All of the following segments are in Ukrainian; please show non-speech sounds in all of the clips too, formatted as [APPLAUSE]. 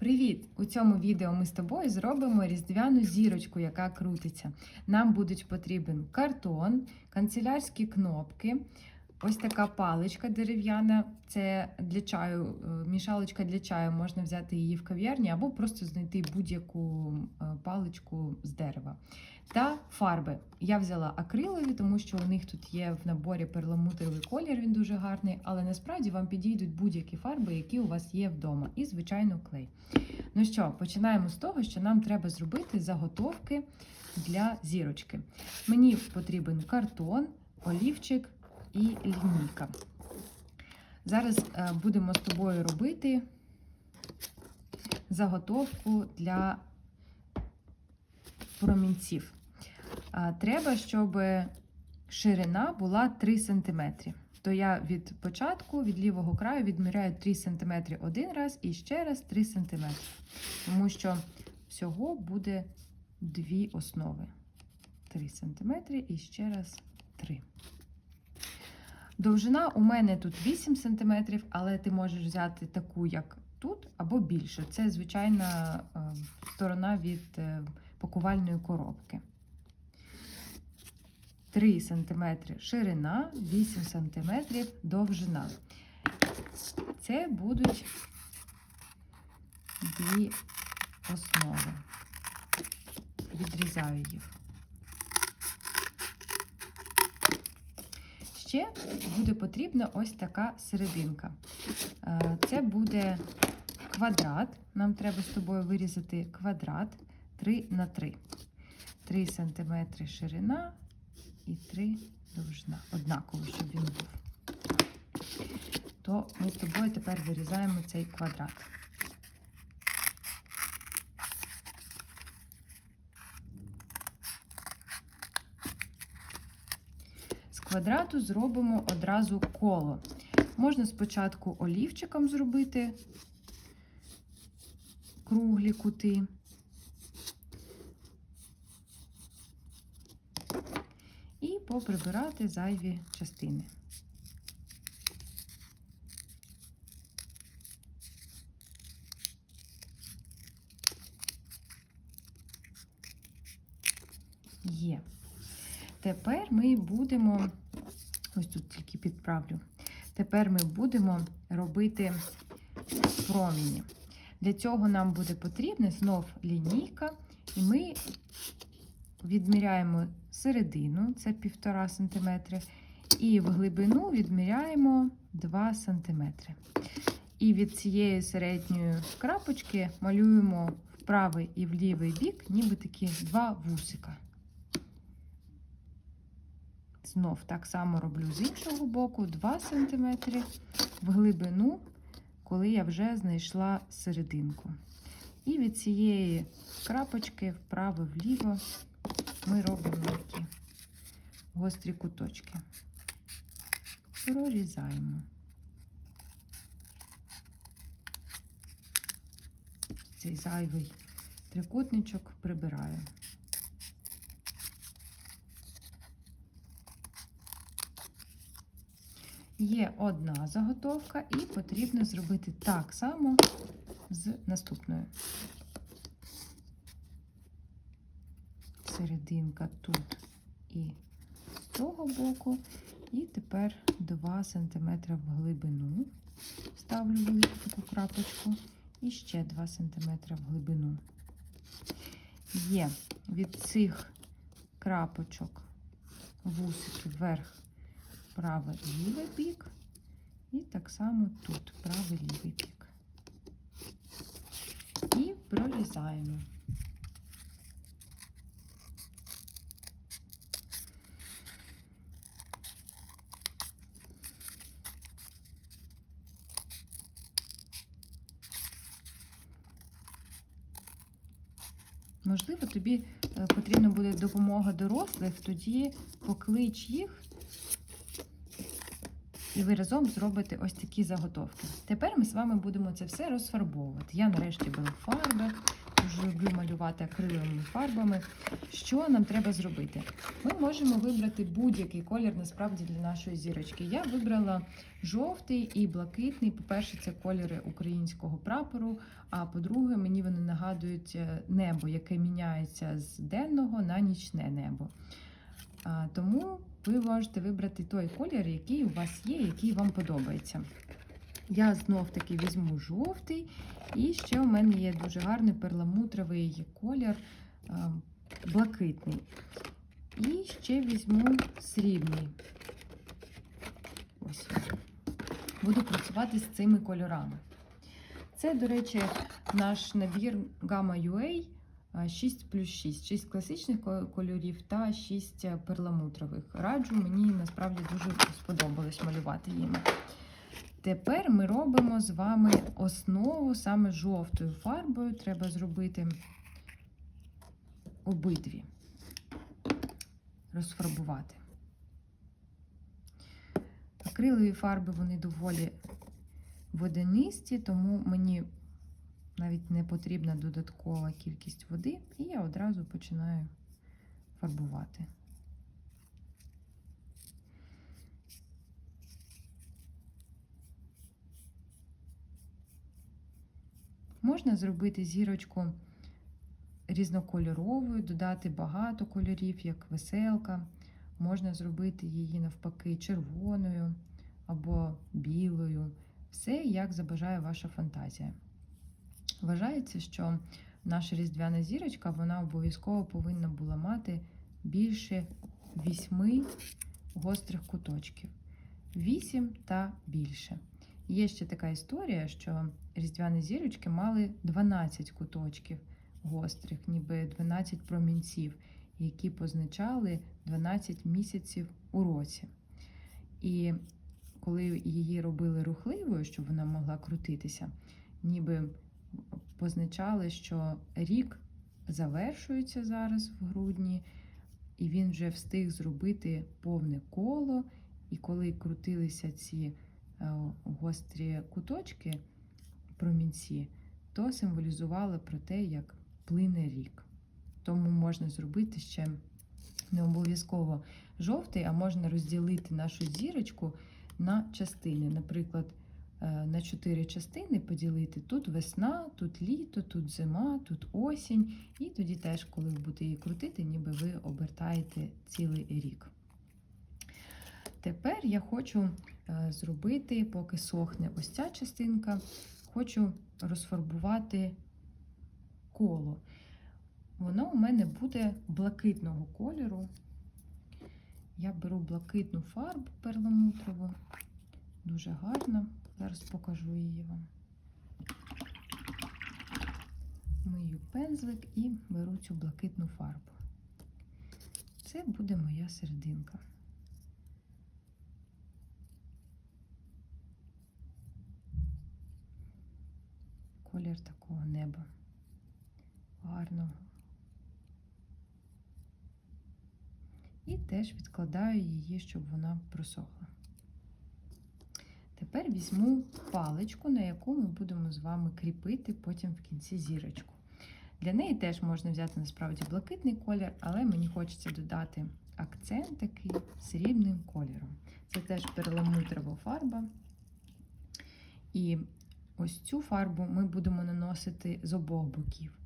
Привіт! У цьому відео ми з тобою зробимо різдвяну зірочку, яка крутиться. Нам будуть потрібен картон, канцелярські кнопки, ось така паличка дерев'яна. Це для чаю, е, мішалочка для чаю. Можна взяти її в кав'ярні або просто знайти будь-яку е, паличку з дерева. Та фарби. Я взяла акрилові, тому що у них тут є в наборі перламутровий колір, він дуже гарний, але насправді вам підійдуть будь-які фарби, які у вас є вдома, і, звичайно, клей. Ну що, починаємо з того, що нам треба зробити заготовки для зірочки. Мені потрібен картон, олівчик і лінійка. Зараз е, будемо з тобою робити заготовку для промінців. Треба, щоб ширина була 3 см. То я від початку, від лівого краю відміряю 3 см один раз і ще раз 3 см. Тому що всього буде дві основи. 3 см і ще раз 3. Довжина у мене тут 8 см, але ти можеш взяти таку, як тут, або більше. Це звичайна е, сторона від е, пакувальної коробки. 3 см ширина, 8 см довжина. Це будуть дві основи. Відрізаю їх. Ще буде потрібна ось така серединка. Е, Це буде квадрат. Нам треба з тобою вирізати квадрат 3 на 3. 3 см ширина і 3 довжина. Однаково, щоб він був. То ми з тобою тепер вирізаємо цей квадрат. Квадрату зробимо одразу коло. Можна спочатку олівчиком зробити круглі кути. І поприбирати зайві частини. Є. Тепер ми будемо, ось тут тільки підправлю. Тепер ми будемо робити проміні. Для цього нам буде потрібна знов лінійка, і ми відміряємо середину, це 1,5 см, і в глибину відміряємо 2 см. І від цієї середньої крапочки малюємо в правий і в лівий бік, ніби такі два вусика. Знов так само роблю з іншого боку 2 см в глибину, коли я вже знайшла серединку. І від цієї крапочки вправо-вліво ми робимо такі гострі куточки. Прорізаємо. Цей зайвий трикутничок прибираю. Є одна заготовка, і потрібно зробити так само з наступною. Серединка тут і з цього боку. І тепер 2 см в глибину. Ставлю велику таку крапочку. І ще 2 см в глибину. Є від цих крапочок вусики вверх правий лівий бік, і так само тут правий лівий бік. І прорізаємо. Можливо, тобі е, потрібна буде допомога дорослих, тоді поклич їх і ви разом зробите ось такі заготовки. Тепер ми з вами будемо це все розфарбовувати. Я нарешті беру фарби, дуже люблю малювати акриловими фарбами. Що нам треба зробити? Ми можемо вибрати будь-який колір насправді для нашої зірочки. Я вибрала жовтий і блакитний. По-перше, це кольори українського прапору. А по-друге, мені вони нагадують е, небо, яке міняється з денного на нічне небо. Тому ви можете вибрати той колір, який у вас є, який вам подобається. Я знов таки візьму жовтий, і ще у мене є дуже гарний перламутровий колір блакитний. І ще візьму срібний. Ось. Буду працювати з цими кольорами. Це, до речі, наш набір Gamma UA 6 плюс 6. 6 класичних кольорів та 6 перламутрових. Раджу, мені насправді дуже сподобалось малювати їми. Тепер ми робимо з вами основу саме жовтою фарбою. Треба зробити обидві. Розфарбувати. Акрилові фарби вони доволі водянисті, тому мені навіть не потрібна додаткова кількість води, і я одразу починаю фарбувати. Можна зробити зірочку різнокольоровою, додати багато кольорів, як веселка. Можна зробити її навпаки червоною або білою. Все, як забажає ваша фантазія. Вважається, що наша різдвяна зірочка вона обов'язково повинна була мати більше вісьми гострих куточків. Вісім та більше. Є ще така історія, що різдвяні зірочки мали 12 куточків гострих, ніби 12 промінців, які позначали 12 місяців у році. І коли її робили рухливою, щоб вона могла крутитися, ніби позначали, що рік завершується зараз в грудні, і він вже встиг зробити повне коло. І коли крутилися ці е, гострі куточки, промінці, то символізувало про те, як плине рік. Тому можна зробити ще не обов'язково жовтий, а можна розділити нашу зірочку на частини. Наприклад, на чотири частини поділити. Тут весна, тут літо, тут зима, тут осінь. І тоді теж, коли ви будете її крутити, ніби ви обертаєте цілий рік. Тепер я хочу е, зробити, поки сохне ось ця частинка, хочу розфарбувати коло. Воно у мене буде блакитного кольору. Я беру блакитну фарбу перламутрову, дуже гарна. Зараз покажу її вам. Мию пензлик і беру цю блакитну фарбу. Це буде моя серединка. Колір такого неба. Гарного. І теж відкладаю її, щоб вона просохла. Тепер візьму паличку, на яку ми будемо з вами кріпити потім в кінці зірочку. Для неї теж можна взяти насправді блакитний колір, але мені хочеться додати акцент такий срібним кольором. Це теж перламутрова фарба. І ось цю фарбу ми будемо наносити з обох боків.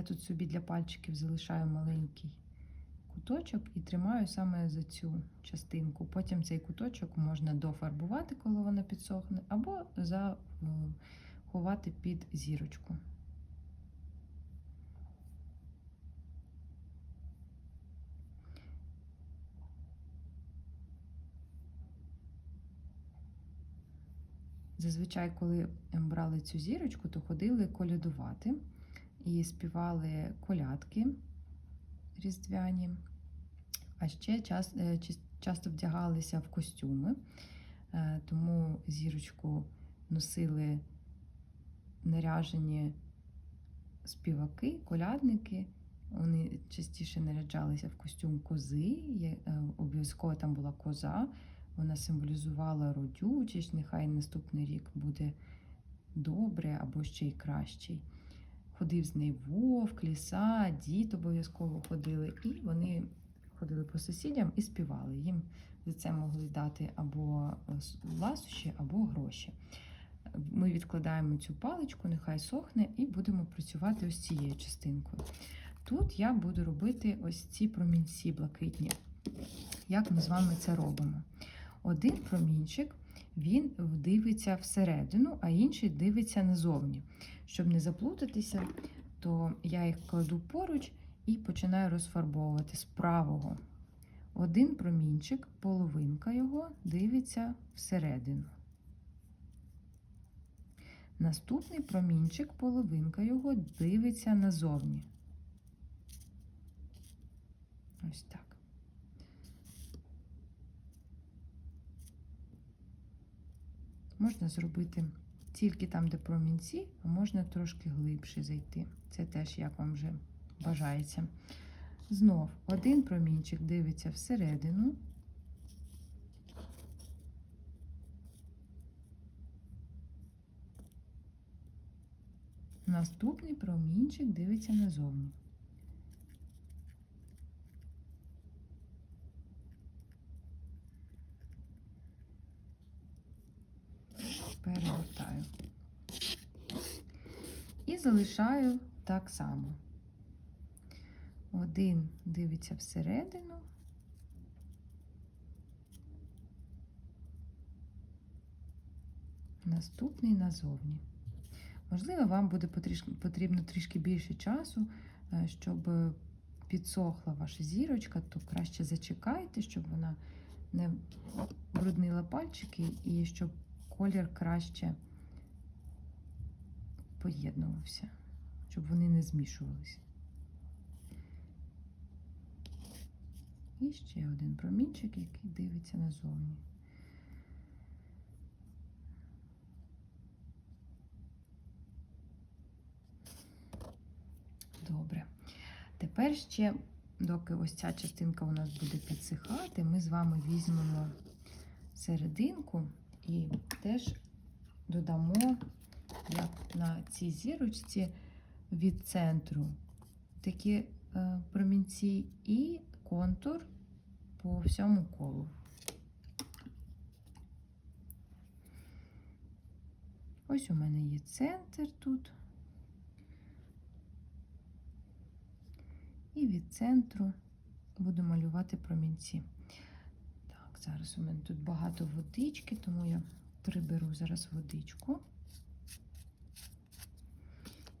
Я тут собі для пальчиків залишаю маленький куточок і тримаю саме за цю частинку. Потім цей куточок можна дофарбувати, коли вона підсохне, або заховати під зірочку. Зазвичай, коли брали цю зірочку, то ходили колядувати і співали колядки різдвяні, а ще час, е, часто вдягалися в костюми, е, тому зірочку носили наряжені співаки, колядники. Вони частіше наряджалися в костюм кози, е, обов'язково там була коза. вона символізувала родючість, нехай наступний рік буде добре або ще й кращий. Ходив з нею вовк, ліса, дід обов'язково ходили, і вони ходили по сусідям і співали. Їм за це могли дати або с- ласощі, або гроші. Ми відкладаємо цю паличку, нехай сохне, і будемо працювати ось цією частинкою. Тут я буду робити ось ці промінці блакитні. Як ми з вами це робимо? Один промінчик він дивиться всередину, а інший дивиться назовні. Щоб не заплутатися, то я їх кладу поруч і починаю розфарбовувати з правого. Один промінчик, половинка його дивиться всередину. Наступний промінчик, половинка його дивиться назовні. Ось так. Можна зробити тільки там, де промінці, а можна трошки глибше зайти. Це теж як вам вже бажається. Знов один промінчик дивиться всередину. Наступний промінчик дивиться назовні. Перегортаю. І залишаю так само. Один дивиться всередину. Наступний назовні. Можливо, вам буде потрібно трішки більше часу, е, щоб підсохла ваша зірочка, то краще зачекайте, щоб вона не бруднила пальчики і щоб колір краще поєднувався, щоб вони не змішувалися. І ще один промінчик, який дивиться назовні. Добре. Тепер ще, доки ось ця частинка у нас буде підсихати, ми з вами візьмемо серединку і теж додамо, як на цій зірочці від центру такі е, промінці і контур по всьому колу. Ось у мене є центр тут. І від центру буду малювати промінці. Зараз у мене тут багато водички, тому я приберу зараз водичку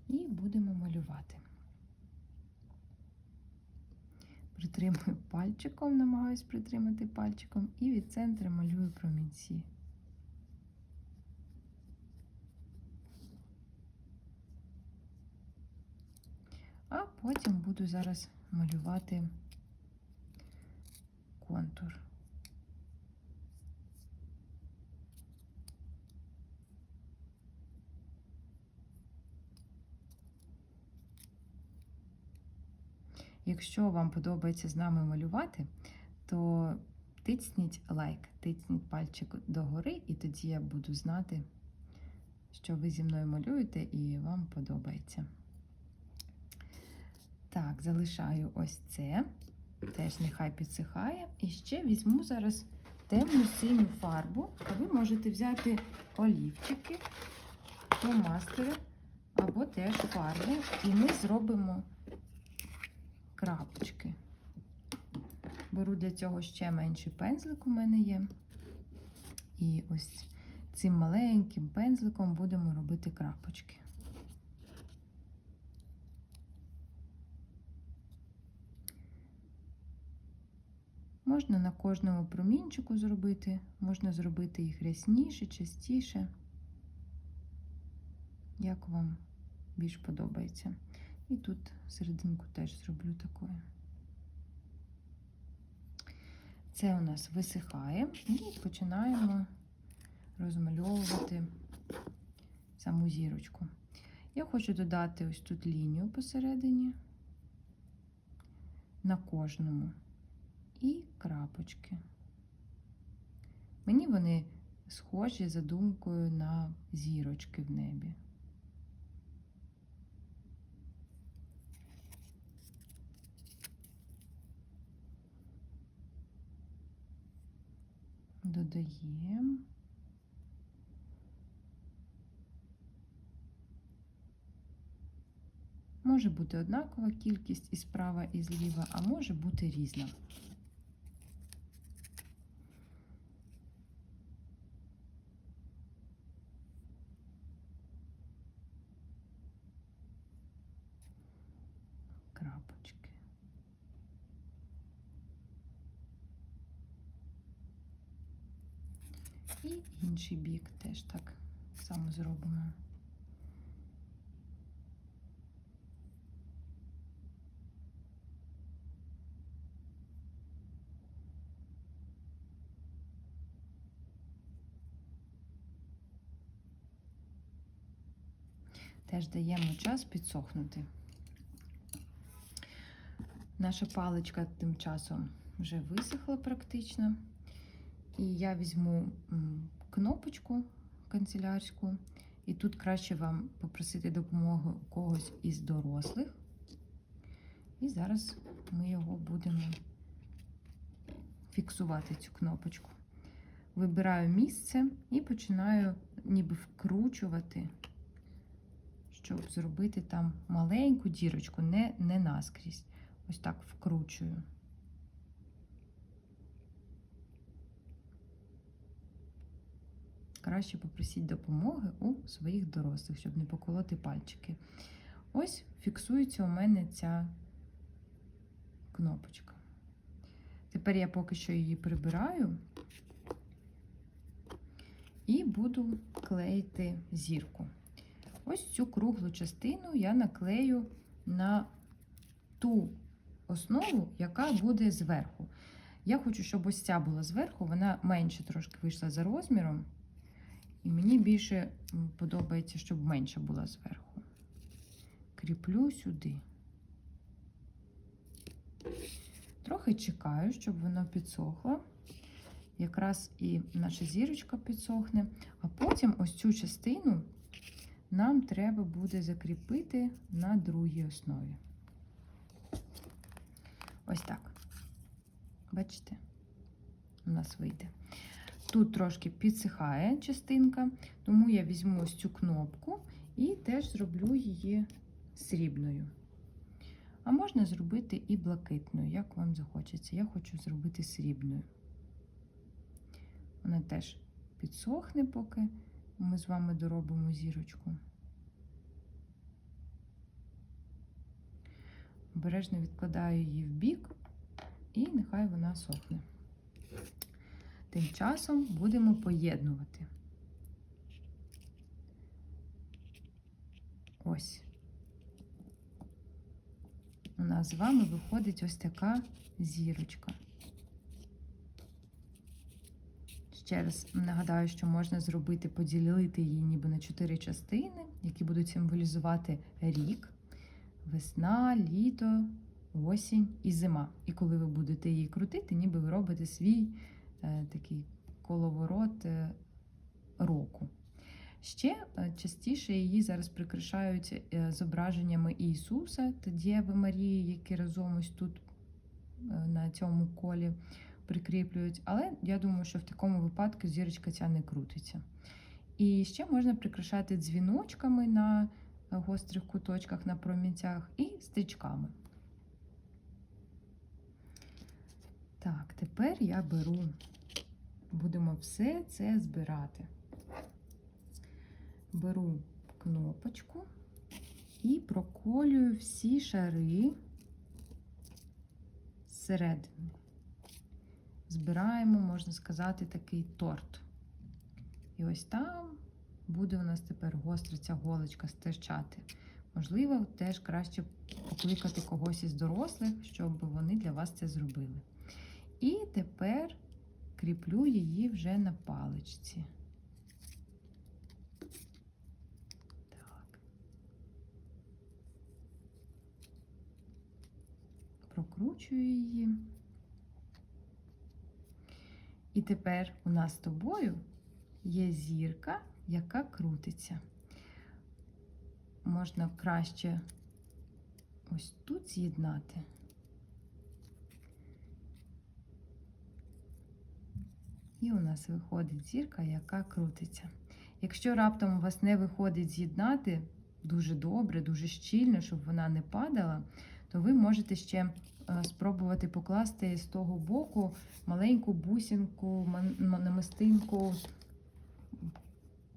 і будемо малювати. Притримую пальчиком, намагаюсь притримати пальчиком, і від центру малюю промінці. А потім буду зараз малювати контур. Якщо вам подобається з нами малювати, то тицніть лайк, тицніть пальчик догори, і тоді я буду знати, що ви зі мною малюєте і вам подобається. Так, залишаю ось це. Теж нехай підсихає. І ще візьму зараз темну синю фарбу. А ви можете взяти олівчики, фломастери або теж фарбу. І ми зробимо крапочки. Беру для цього ще менший пензлик у мене є. І ось цим маленьким пензликом будемо робити крапочки. Можна на кожному промінчику зробити, можна зробити їх рясніше, частіше, як вам більш подобається. І тут серединку теж зроблю такою. Це у нас висихає і починаємо розмальовувати саму зірочку. Я хочу додати ось тут лінію посередині на кожному і крапочки. Мені вони схожі за думкою на зірочки в небі. Додаємо. Може бути однакова кількість і справа, і зліва, а може бути різна. Крапочки. І інший бік теж так само зробимо. Теж даємо час підсохнути. Наша паличка тим часом вже висохла практично. І я візьму кнопочку канцелярську, і тут краще вам попросити допомоги когось із дорослих. І зараз ми його будемо фіксувати цю кнопочку. Вибираю місце і починаю ніби вкручувати, щоб зробити там маленьку дірочку, не, не наскрізь. Ось так вкручую. Краще попросіть допомоги у своїх дорослих, щоб не поколоти пальчики. Ось фіксується у мене ця кнопочка. Тепер я поки що її прибираю і буду клеїти зірку. Ось цю круглу частину я наклею на ту основу, яка буде зверху. Я хочу, щоб ось ця була зверху, вона менше трошки вийшла за розміром. І мені більше подобається, щоб менша була зверху. Кріплю сюди. Трохи чекаю, щоб воно підсохло. Якраз і наша зірочка підсохне. А потім ось цю частину нам треба буде закріпити на другій основі. Ось так. Бачите? У нас вийде. Тут трошки підсихає частинка, тому я візьму ось цю кнопку і теж зроблю її срібною. А можна зробити і блакитною, як вам захочеться. Я хочу зробити срібною. Вона теж підсохне, поки ми з вами доробимо зірочку. Обережно відкладаю її в бік, і нехай вона сохне. Тим часом будемо поєднувати. Ось. У нас з вами виходить ось така зірочка. Ще раз нагадаю, що можна зробити, поділити її ніби на чотири частини, які будуть символізувати рік, весна, літо, осінь і зима. І коли ви будете її крутити, ніби ви робите свій такий коловорот е, року. Ще е, частіше її зараз прикрашають е, зображеннями Ісуса та Дєви Марії, які разом ось тут е, на цьому колі прикріплюють. Але я думаю, що в такому випадку зірочка ця не крутиться. І ще можна прикрашати дзвіночками на гострих куточках, на промінцях і стрічками. Так, тепер я беру, будемо все це збирати. Беру кнопочку і проколюю всі шари зсередини. Збираємо, можна сказати, такий торт. І ось там буде у нас тепер гостра ця голочка стирчати. Можливо, теж краще покликати когось із дорослих, щоб вони для вас це зробили. І тепер кріплю її вже на паличці. Так. Прокручую її. І тепер у нас з тобою є зірка, яка крутиться. Можна краще ось тут з'єднати. І у нас виходить зірка, яка крутиться. Якщо раптом у вас не виходить з'єднати дуже добре, дуже щільно, щоб вона не падала, то ви можете ще е, спробувати покласти з того боку маленьку бусинку, намистинку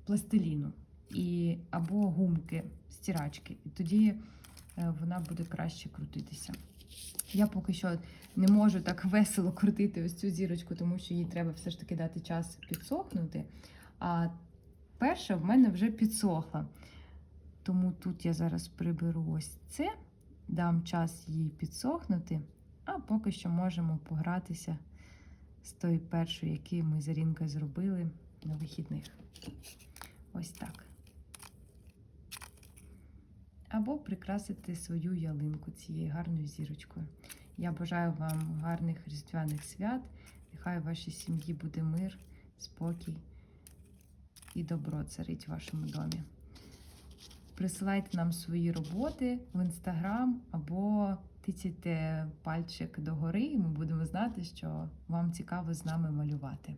пластиліну і, або гумки, стирачки. І тоді е, вона буде краще крутитися. Я поки що не можу так [LAUGHS] весело крутити ось цю зірочку, тому що їй треба все ж таки дати час підсохнути. А перша в мене вже підсохла. Тому тут я зараз приберу ось це, дам час їй підсохнути, а поки що можемо погратися з тою першою, яку ми з Арінкою зробили на вихідних. Ось так. Або прикрасити свою ялинку цією гарною зірочкою. Я бажаю вам гарних різдвяних свят. Нехай у вашій сім'ї буде мир, спокій і добро царить в вашому домі. Присилайте нам свої роботи в інстаграм або тицяйте пальчик догори, і ми будемо знати, що вам цікаво з нами малювати.